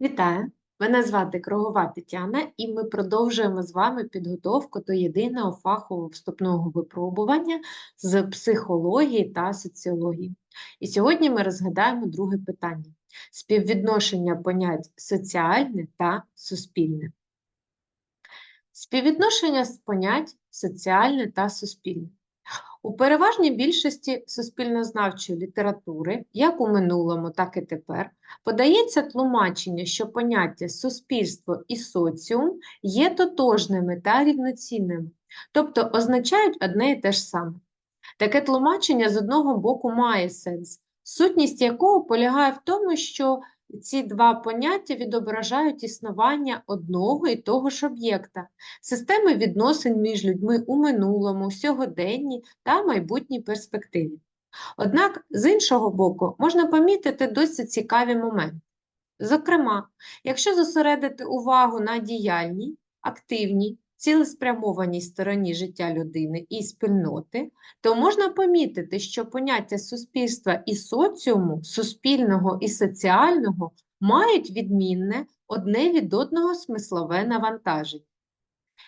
Вітаю! Мене звати Кругова Тетяна, і ми продовжуємо з вами підготовку до єдиного фахового вступного випробування з психології та соціології. І сьогодні ми розглядаємо друге питання: співвідношення понять соціальне та суспільне. Співвідношення понять соціальне та суспільне. У переважній більшості суспільнознавчої літератури, як у минулому, так і тепер, подається тлумачення, що поняття суспільство і соціум є тотожними та рівноцінними, тобто означають одне і те ж саме. Таке тлумачення з одного боку має сенс, сутність якого полягає в тому, що ці два поняття відображають існування одного і того ж об'єкта, системи відносин між людьми у минулому, сьогоденні та майбутній перспективі. Однак, з іншого боку, можна помітити досить цікаві моменти. Зокрема, якщо зосередити увагу на діяльній, активній, цілеспрямованій стороні життя людини і спільноти, то можна помітити, що поняття суспільства і соціуму, суспільного і соціального мають відмінне одне від одного смислове навантаження.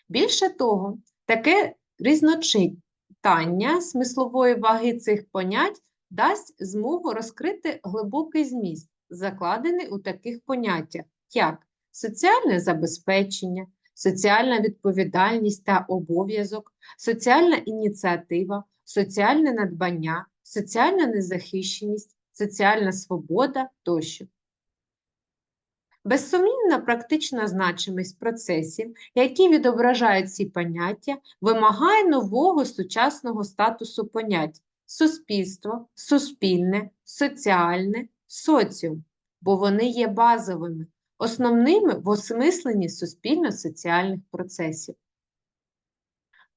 Більше того, таке різночитання смислової ваги цих понять дасть змогу розкрити глибокий зміст, закладений у таких поняттях, як соціальне забезпечення, соціальна відповідальність та обов'язок, соціальна ініціатива, соціальне надбання, соціальна незахищеність, соціальна свобода тощо. Безсумнівна практична значимість процесів, які відображають ці поняття, вимагає нового сучасного статусу понять суспільство, суспільне, соціальне, соціум, бо вони є базовими, основними в осмисленні суспільно-соціальних процесів.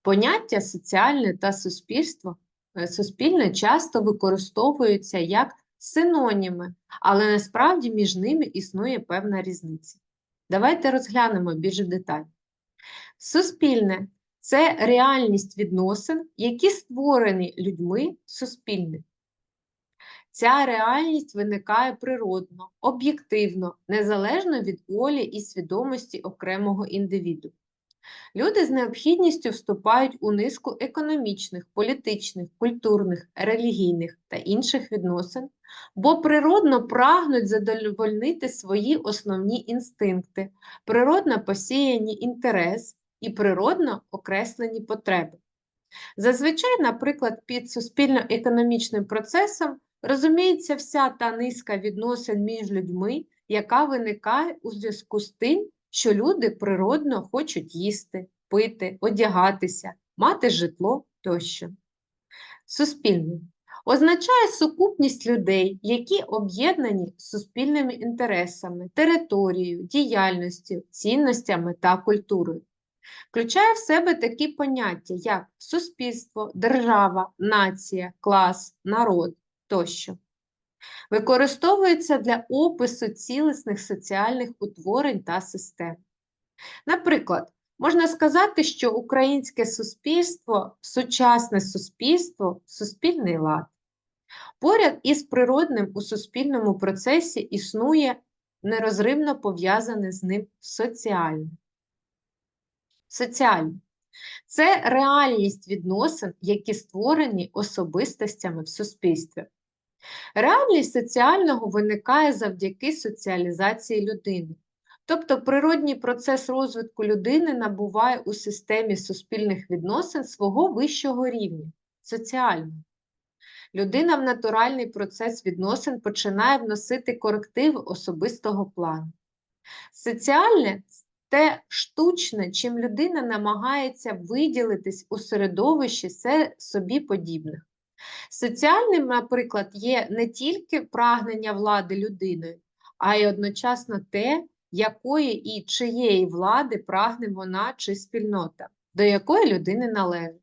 Поняття соціальне та суспільство е, суспільне часто використовуються як синоніми, але насправді між ними існує певна різниця. Давайте розглянемо більш детально. Суспільне це реальність відносин, які створені людьми суспільними. Ця реальність виникає природно, об'єктивно, незалежно від волі і свідомості окремого індивіду. Люди з необхідністю вступають у низку економічних, політичних, культурних, релігійних та інших відносин, бо природно прагнуть задовольнити свої основні інстинкти, природно посіяні інтерес і природно окреслені потреби. Зазвичай, наприклад, під суспільно-економічним процесом розуміється вся та низка відносин між людьми, яка виникає у зв'язку з тим, що люди природно хочуть їсти, пити, одягатися, мати житло тощо. Суспільний означає сукупність людей, які об'єднані суспільними інтересами, територією, діяльністю, цінностями та культурою. Включає в себе такі поняття, як суспільство, держава, нація, клас, народ тощо. Використовується для опису цілісних соціальних утворень та систем. Наприклад, можна сказати, що українське суспільство, сучасне суспільство суспільний лад. Поряд із природним у суспільному процесі існує нерозривно пов'язане з ним соціальне. Соціальне це реальність відносин, які створені особистостями в суспільстві. Реальність соціального виникає завдяки соціалізації людини. Тобто природній процес розвитку людини набуває у системі суспільних відносин свого вищого рівня соціального. Людина в натуральний процес відносин починає вносити корективи особистого плану. Соціальне те штучне, чим людина намагається виділитись у середовищі собі подібних. Соціальним, наприклад, є не тільки прагнення влади людиною, а й одночасно те, якої і чиєї влади прагне вона чи спільнота, до якої людини належить.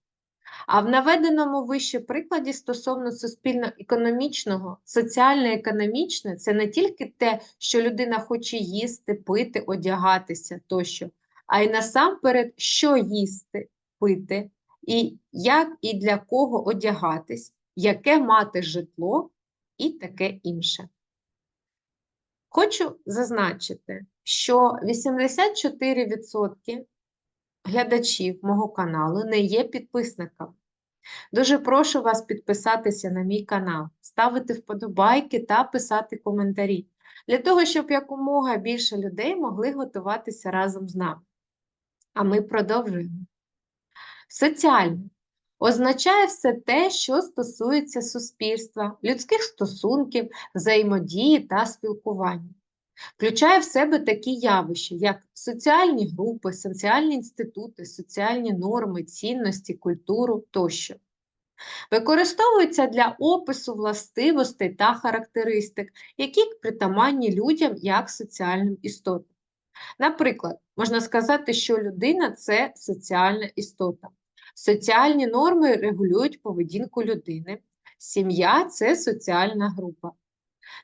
А в наведеному вище прикладі стосовно суспільно-економічного, соціально-економічне це не тільки те, що людина хоче їсти, пити, одягатися тощо, а й насамперед, що їсти, пити, і як і для кого одягатись, яке мати житло і таке інше. Хочу зазначити, що 84% глядачів мого каналу не є підписниками. Дуже прошу вас підписатися на мій канал, ставити вподобайки та писати коментарі, для того, щоб якомога більше людей могли готуватися разом з нами. А ми продовжуємо. Соціальне означає все те, що стосується суспільства, людських стосунків, взаємодії та спілкування. Включає в себе такі явища, як соціальні групи, соціальні інститути, соціальні норми, цінності, культуру тощо. Використовується для опису властивостей та характеристик, які притаманні людям як соціальним істотам. Наприклад, можна сказати, що людина це соціальна істота. Соціальні норми регулюють поведінку людини. Сім'я це соціальна група.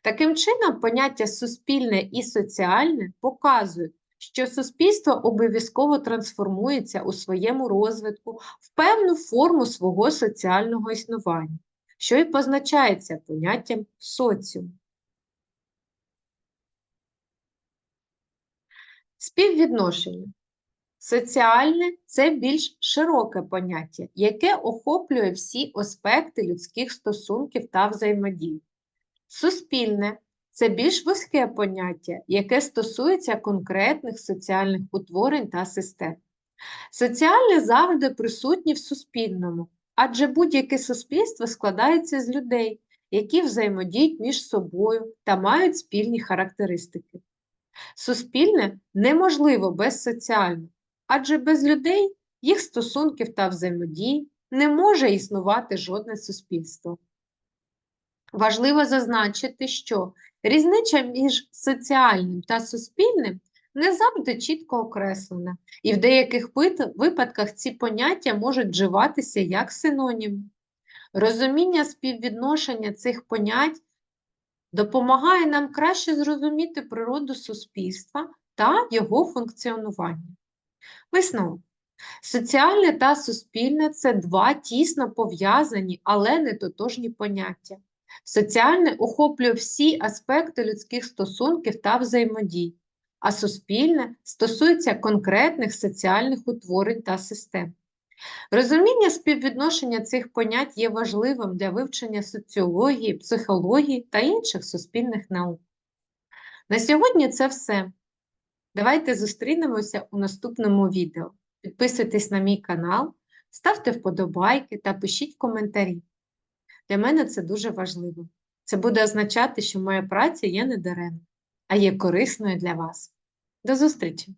Таким чином, поняття суспільне і соціальне показують, що суспільство обов'язково трансформується у своєму розвитку в певну форму свого соціального існування, що і позначається поняттям соціум. Співвідношення. Соціальне це більш широке поняття, яке охоплює всі аспекти людських стосунків та взаємодії. Суспільне це більш вузьке поняття, яке стосується конкретних соціальних утворень та систем. Соціальне завжди присутнє в суспільному, адже будь-яке суспільство складається з людей, які взаємодіють між собою та мають спільні характеристики. Суспільне неможливо без соціального, адже без людей, їх стосунків та взаємодії не може існувати жодне суспільство. Важливо зазначити, що різниця між соціальним та суспільним не завжди чітко окреслена, і в деяких випадках ці поняття можуть вживатися як синоніми. Розуміння співвідношення цих понять допомагає нам краще зрозуміти природу суспільства та його функціонування. Висновок. Соціальне та суспільне це два тісно пов'язані, але не тотожні поняття. Соціальне охоплює всі аспекти людських стосунків та взаємодій, а суспільне стосується конкретних соціальних утворень та систем. Розуміння співвідношення цих понять є важливим для вивчення соціології, психології та інших суспільних наук. На сьогодні це все. Давайте зустрінемося у наступному відео. Підписуйтесь на мій канал, ставте вподобайки та пишіть коментарі. Для мене це дуже важливо. Це буде означати, що моя праця є не даремна, а є корисною для вас. До зустрічі!